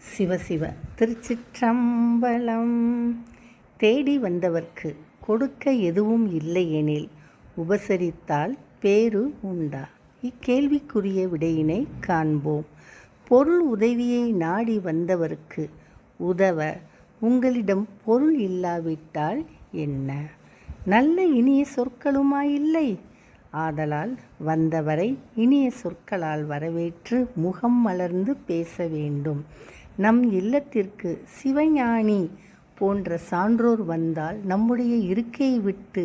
சிவசிவ திருச்சிற்றம்பலம். தேடி வந்தவர்க்கு கொடுக்க எதுவும் இல்லையெனில் உபசரித்தால் பேரு உண்டா? இக்கேள்விக்குரிய விடையினை காண்போம். பொருள் உதவியை நாடி வந்தவர்க்கு உதவ உங்களிடம் பொருள் இல்லாவிட்டால் என்ன? நல்ல இனிய சொற்களுமாயில்லை. ஆதலால் வந்தவரை இனிய சொற்களால் வரவேற்று முகம் மலர்ந்து பேச வேண்டும். நம் இல்லத்திற்கு சிவஞானி போன்ற சான்றோர் வந்தால் நம்முடைய இருக்கையை விட்டு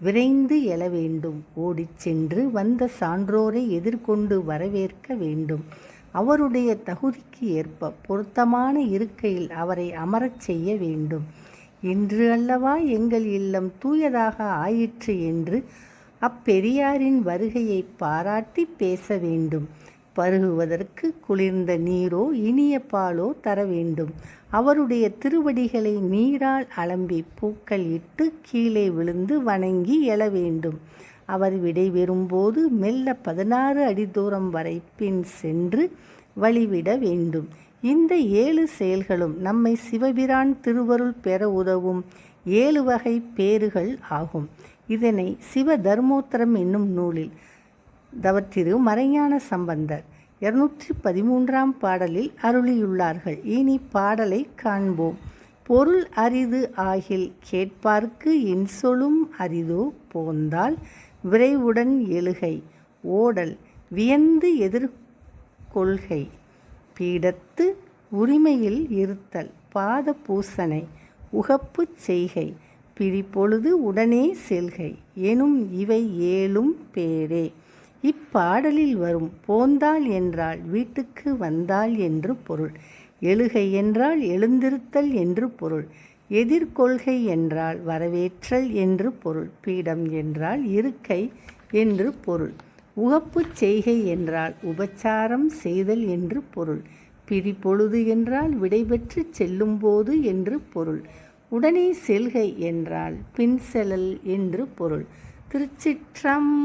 விரைந்து எழ வேண்டும். ஓடிச் சென்று வந்த சான்றோரை எதிர்கொண்டு வரவேற்க வேண்டும். அவருடைய தகுதிக்கு ஏற்ப பொருத்தமான இருக்கையில் அவரை அமரச் செய்ய வேண்டும். இன்று அல்லவா எங்கள் இல்லம் தூயதாக ஆயிற்று என்று அப்பெரியாரின் வருகையை பாராட்டி பேச வேண்டும். பருகுவதற்கு குளிர்ந்த நீரோ இனிய பாலோ தர வேண்டும். அவருடைய திருவடிகளை நீரால் அலம்பி பூக்கள் இட்டு கீழே விழுந்து வணங்கி எழ வேண்டும். அவர் விடைபெறும்போது மெல்ல பதினாறு அடி தூரம் வரை பின் சென்று வழிவிட வேண்டும். இந்த ஏழு செயல்களும் நம்மை சிவபிரான் திருவருள் பெற உதவும் ஏழு வகை பேறுகள் ஆகும். இதனை சிவ தர்மோத்தரம் என்னும் நூலில் தவத்திரு மறைஞான சம்பந்தர். இருநூற்றி பதிமூன்றாம் பாடலில் அருளியுள்ளார்கள். இனி பாடலை காண்போம். பொருள் அரிது ஆகில் கேட்பார்க்கு இன்சொலும் அரிதோ போந்தால் விரைவுடன் எழுகை. ஓடல் வியந்து எதிர்கொள்கை. பீடத்து உரிமையில் இருத்தல் பாத பூசனை. உகப்பு செய்கை பிரிப்பொழுது உடனே செல்கை. எனும் இவை ஏழும் பேரே. இப்பாடலில் வரும் போந்தாள் என்றால் வீட்டுக்கு வந்தாள் என்று பொருள். எழுகை என்றால் எழுந்திருத்தல் என்று பொருள். எதிர்கொள்கை என்றால் வரவேற்றல் என்று பொருள். பீடம் என்றால் இருக்கை என்று பொருள். உகப்பு செய்கை என்றால் உபச்சாரம் செய்தல் என்று பொருள். பிடிப்பொழுது என்றால் விடைபெற்று செல்லும்போது என்று பொருள். உடனே செல்கை என்றால் பின் செல்லல் என்று பொருள். திருச்சிற்றம்பலம்